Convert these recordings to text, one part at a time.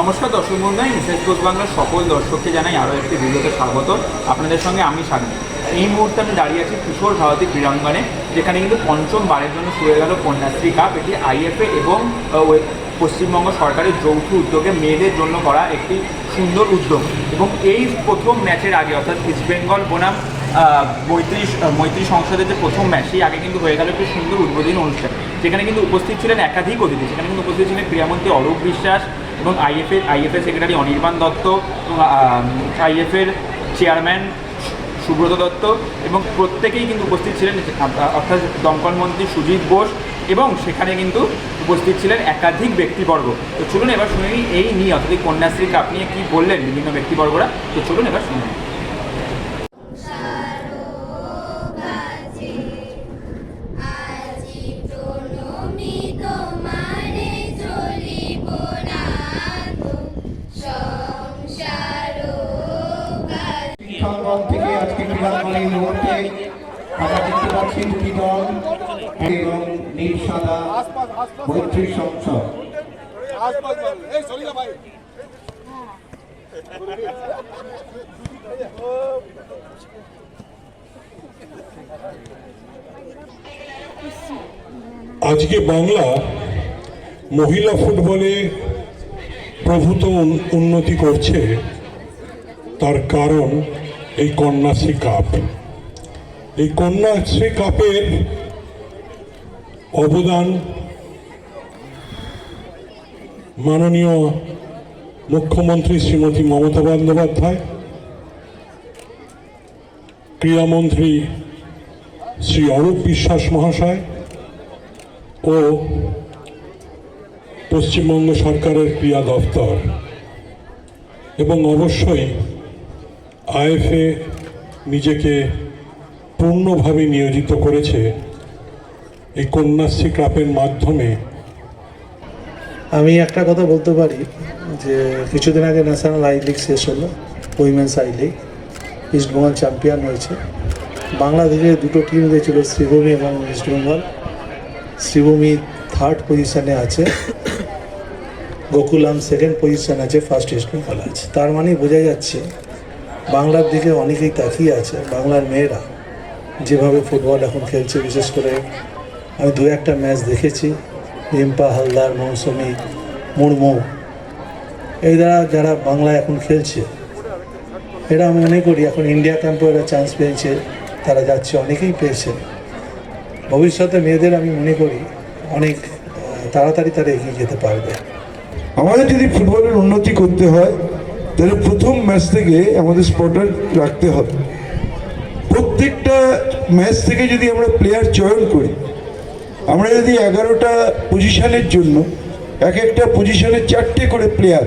নমস্কার দর্শক বন্ধু মিসেস ঘোষ বাংলার সকল দর্শককে জানাই আরও একটি ভিডিওতে স্বাগত। আপনাদের সঙ্গে আমি স্বাগত। এই মুহূর্তে আমি দাঁড়িয়ে আছি কিশোর ভারতী ক্রীড়াঙ্গনে, যেখানে কিন্তু পঞ্চম বারের জন্য শুরু গেল কন্যাশ্রী কাপ এটি আইএফএ এবং পশ্চিমবঙ্গ সরকারের যৌথ উদ্যোগে মেয়েদের জন্য করা একটি সুন্দর উদ্যোগ। এবং এই প্রথম ম্যাচের আগে, অর্থাৎ ইস্টবেঙ্গল বনাম পঁয়ত্রিশ মৈত্রী সংসদের যে প্রথম ম্যাচ, সেই আগে কিন্তু হয়ে গেল একটি সুন্দর উদ্বোধনী অনুষ্ঠান। যেখানে কিন্তু উপস্থিত ছিলেন একাধিক অতিথি। সেখানে কিন্তু উপস্থিত ছিলেন ক্রীড়ামন্ত্রী অরূপ বিশ্বাস এবং আইএফের আইএফের সেক্রেটারি অনির্বাণ দত্ত এবং আইএফের চেয়ারম্যান সুব্রত দত্ত এবং প্রত্যেকেই কিন্তু উপস্থিত ছিলেন, অর্থাৎ দমকল মন্ত্রী সুজিত বোস এবং সেখানে কিন্তু উপস্থিত ছিলেন একাধিক ব্যক্তিবর্গ। তো চলুন এবার শুনে এই নিয়ে, অর্থাৎ কন্যাশ্রীকে আপনি নিয়ে কী বললেন বিভিন্ন ব্যক্তিবর্গরা। তো চলুন এবার শুনে সংগ্রাম থেকে আজকে ক্রীড়াঙ্গনে এই মুহূর্তে আমরা দেখতে পাচ্ছি দুটি দল এবং নীল সাদা মৈত্রী সংসদ। আজকে বাংলা মহিলা ফুটবলে প্রভূত উন্নতি করছে, তার কারণ এই কন্যাশ্রী কাপ। এই কন্যাশ্রী কাপের অবদান মাননীয় মুখ্যমন্ত্রী শ্রীমতী মমতা বন্দ্যোপাধ্যায়, ক্রীড়ামন্ত্রী শ্রী অরূপ বিশ্বাস মহাশয় ও পশ্চিমবঙ্গ সরকারের ক্রিয়া দপ্তর। এবং অবশ্যই আইএফএ নিজেকে পূর্ণভাবে নিয়োজিত করেছে এই কন্যাশ্রী কাপের মাধ্যমে। আমি একটা কথা বলতে পারি যে কিছুদিন আগে ন্যাশনাল আই লিগ শেষ হলো, women's I league East Bengal champion হয়েছে। বাংলাদেশের দুটো টিম গেছিল, শ্রীভূমি এবং ইস্টবেঙ্গল শ্রীভূমি থার্ড পজিশানে আছে, গোকুলাম সেকেন্ড পজিশন আছে ফার্স্ট ইস্টবেঙ্গল আছে। তার মানে বোঝা যাচ্ছে বাংলার দিকে অনেকেই তাকিয়ে আছে, বাংলার মেয়েরা যেভাবে ফুটবল এখন খেলছে, বিশেষ করে আমি দু একটা ম্যাচ দেখেছি, রিম্পা, হালদার, মৌসুমি, মুর্মু। এই দ্বারা যারা বাংলা এখন খেলছে এটা আমি মনে করি এখন ইন্ডিয়া ক্যাম্পে এরা চান্স পেয়েছে, তারা যাচ্ছে, অনেকেই পেয়েছে। ভবিষ্যতে মেয়েদের আমি মনে করি অনেক তাড়াতাড়ি তারা এগিয়ে যেতে পারবে। আমাদের যদি ফুটবলের উন্নতি করতে হয় তাহলে প্রথম ম্যাচ থেকে আমাদের স্পটার রাখতে হবে। প্রত্যেকটা ম্যাচ থেকে যদি আমরা প্লেয়ার চয়ন করি, আমরা যদি এগারোটা পজিশনের জন্য এক একটা পজিশনে চারটে করে প্লেয়ার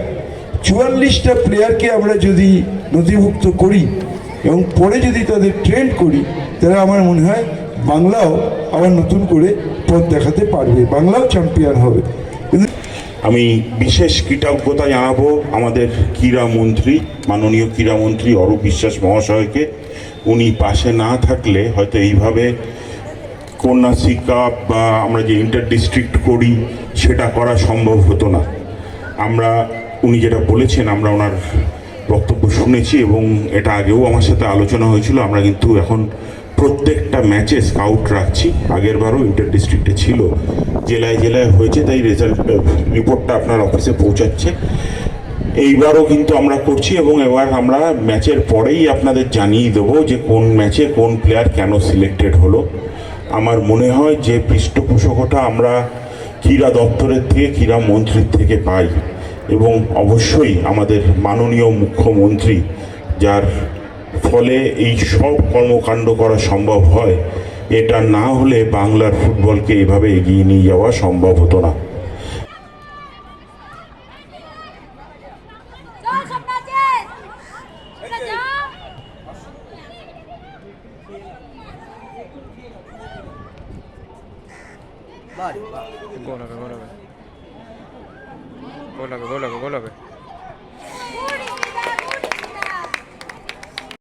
চুয়াল্লিশটা প্লেয়ারকে আমরা যদি নথিভুক্ত করি এবং পরে যদি তাদের ট্রেন্ড করি, তাহলে আমার মনে হয় বাংলাও আবার নতুন করে পথ দেখাতে পারবে, বাংলাও চ্যাম্পিয়ন হবে। আমি বিশেষ কৃতজ্ঞতা জানাব আমাদের ক্রীড়ামন্ত্রী মাননীয় ক্রীড়ামন্ত্রী অরূপ বিশ্বাস মহাশয়কে। উনি পাশে না থাকলে হয়তো এইভাবে কন্যাশ্রী কাপ বা আমরা যে ইন্টার ডিস্ট্রিক্ট করি, সেটা করা সম্ভব হতো না। আমরা, উনি যেটা বলেছেন, আমরা ওনার বক্তব্য শুনেছি এবং এটা আগেও আমার সাথে আলোচনা হয়েছিল। আমরা কিন্তু এখন প্রত্যেকটা ম্যাচে স্কাউট রাখছি। আগের বারও ইন্টার ডিস্ট্রিক্টে ছিল। জেলায় জেলায় হয়েছে, তাই রেজাল্ট রিপোর্টটা আপনার অফিসে পৌঁছাচ্ছে। এইবারও কিন্তু আমরা করছি এবং এবার আমরা ম্যাচের পরেই আপনাদের জানিয়ে দেবো যে কোন ম্যাচে কোন প্লেয়ার কেন সিলেক্টেড হলো। আমার মনে হয় যে পৃষ্ঠপোষকতা আমরা ক্রীড়া দপ্তরের থেকে, ক্রীড়া মন্ত্রীর থেকে পাই। এবং অবশ্যই আমাদের মাননীয় মুখ্যমন্ত্রী, যার ফলে এই সব কর্মকাণ্ড করা সম্ভব হয়। এটা না হলে বাংলার ফুটবলকে এভাবে এগিয়ে নিয়ে যাওয়া সম্ভব হতো না। এটা যাও গোল হবে।